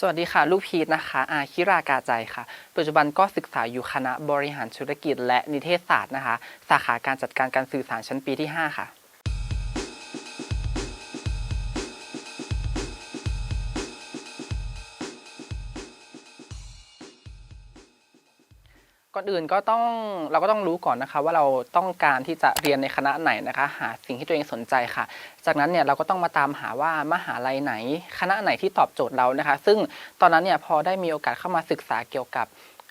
สวัสดีค่ะ ลูกพีทนะคะ อาคิรากาใจค่ะ ปัจจุบันก็ศึกษาอยู่คณะบริหารธุรกิจและนิเทศศาสตร์นะคะ สาขาการจัดการการสื่อสารชั้นปีที่ 5 ค่ะ ก่อนอื่นก็ต้องเราก็ต้องรู้ก่อนนะคะ ว่าเราต้องการที่จะเรียนในคณะไหนนะคะ หาสิ่งที่ตัวเองสนใจค่ะ จากนั้นเนี่ยเราก็ต้องมาตามหาว่ามหาลัยไหน คณะไหนที่ตอบโจทย์เรานะคะ ซึ่งตอนนั้นเนี่ยพอได้มีโอกาสเข้ามาศึกษาเกี่ยวกับ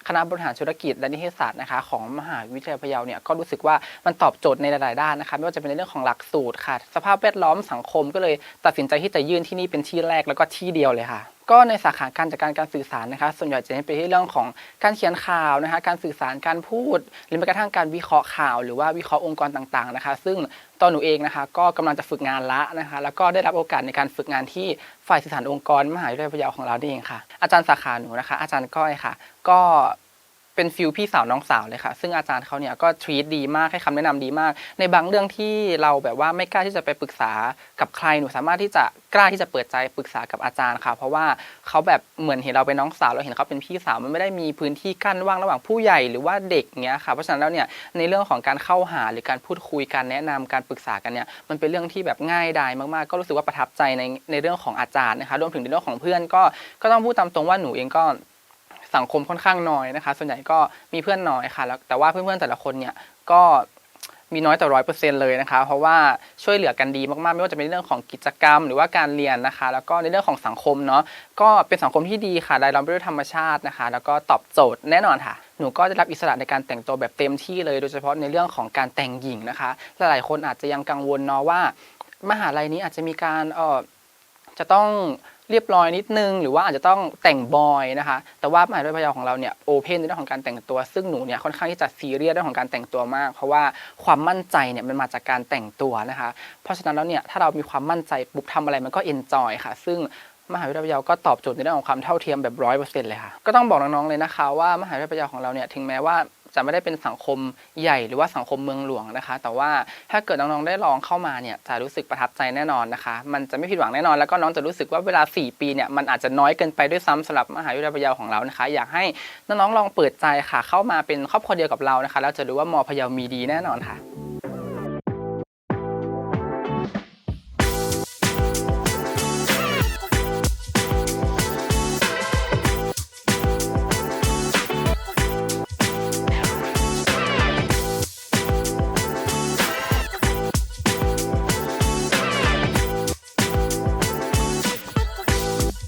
คณะบริหารธุรกิจและนิเทศศาสตร์นะคะของมหาวิทยาลัยพะเยาเนี่ยก็รู้สึกว่ามันตอบโจทย์ในหลายๆด้านนะคะไม่ว่าจะเป็นในเรื่องของหลักสูตรค่ะ สภาพแวดล้อมสังคมก็เลยตัดสินใจที่จะยื่นที่นี่เป็นที่แรกแล้วก็ที่เดียวเลยค่ะ ก็ในสาขาการจัดการการสื่อสารนะคะส่วนใหญ่จะเน้นไปที่เรื่องของการเขียนข่าวนะคะการสื่อสารการพูด หรือแม้กระทั่งการวิเคราะห์ข่าว หรือว่าวิเคราะห์องค์กรต่างๆนะคะ ซึ่งตอนหนูเองนะคะ ก็กำลังจะฝึกงานละนะคะ แล้วก็ได้รับโอกาสในการฝึกงานที่ฝ่ายสื่อสารองค์กรมหาวิทยาลัยพะเยาของเราเองค่ะ อาจารย์สาขาหนูนะคะ อาจารย์ก้อยค่ะ ก็ เป็นฟิลพี่สาวน้องสาวเลยค่ะ ซึ่งอาจารย์เขาเนี่ยก็ทรีตดีมากให้คำแนะนำดีมาก ในบางเรื่องที่เราแบบว่าไม่กล้าที่จะไปปรึกษากับใครหนูสามารถที่จะกล้าที่จะเปิดใจปรึกษากับอาจารย์ค่ะ เพราะว่าเขาแบบเหมือนเห็นเราเป็นน้องสาวเราเห็นเขาเป็นพี่สาวมันไม่ได้มีพื้นที่กั้นว่างระหว่างผู้ใหญ่หรือว่าเด็กเงี้ยค่ะเพราะฉะนั้นแล้วเนี่ยในเรื่องของการเข้าหาหรือการพูดคุยการแนะนำการปรึกษากันเนี่ยมันเป็นเรื่องที่แบบง่ายดายมากๆ ก็รู้สึกว่าประทับใจในในเรื่องของอาจารย์นะคะรวมถึงในเรื่องของเพื่อนก็ก็ต้องพูดตามตรงว่าหนูเองก็ สังคมค่อนข้างน้อยนะคะ ส่วนใหญ่ก็มีเพื่อนน้อยค่ะแล้วแต่ว่าเพื่อนๆแต่ละคนเนี่ยก็มีน้อยแต่ร้อยเปอร์เซ็นต์เลยนะคะ เพราะว่าช่วยเหลือกันดีมากๆ ไม่ว่าจะเป็นเรื่องของกิจกรรม หรือว่าการเรียนนะคะ แล้วก็ในเรื่องของสังคมเนาะก็เป็นสังคมที่ดีค่ะรายล้อมไปด้วยธรรมชาตินะคะ แล้วก็ตอบโจทย์แน่นอนค่ะ หนูก็ได้รับอิสระในการแต่งตัวแบบเต็มที่เลย โดยเฉพาะในเรื่องของการแต่งหญิงนะคะ หลายๆคนอาจจะยังกังวลเนาะว่า มหาลัยนี้อาจจะมีการเออจะต้อง เรียบร้อยนิดนึง หรือว่าอาจจะต้องแต่งบอยนะคะ แต่ว่ามหาวิทยาลัยพะเยาของเราเนี่ยโอเพนในเรื่องของการแต่งตัว ซึ่งหนูเนี่ยค่อนข้างที่จะซีเรียสเรื่องของการแต่งตัวมาก เพราะว่าความมั่นใจเนี่ยมันมาจากการแต่งตัวนะคะ เพราะฉะนั้นแล้วเนี่ยถ้าเรามีความมั่นใจปุ๊บทำอะไรมันก็เอนจอยค่ะ ซึ่งมหาวิทยาลัยพะเยาก็ตอบโจทย์ในเรื่องของความเท่าเทียมแบบร้อยเปอร์เซ็นต์เลยค่ะ ก็ต้องบอกน้องๆเลยนะคะว่ามหาวิทยาลัยพะเยาของเราเนี่ยถึงแม้ว่า จะไม่ได้เป็นสังคมใหญ่หรือว่าสังคมเมืองหลวงนะคะ แต่ว่าถ้าเกิดน้องๆได้ลองเข้ามาเนี่ยจะรู้สึกประทับใจแน่นอนนะคะ มันจะไม่ผิดหวังแน่นอน แล้วก็น้องจะรู้สึกว่าเวลา 4 ปีเนี่ยมันอาจจะน้อยเกินไปด้วยซ้ำสำหรับมหาวิทยาลัยพะเยาของเรานะคะ อยากให้น้องๆลองเปิดใจค่ะ เข้ามาเป็นครอบครัวเดียวกับเรานะคะแล้วจะรู้ว่ามอพะเยามีดีแน่นอนค่ะ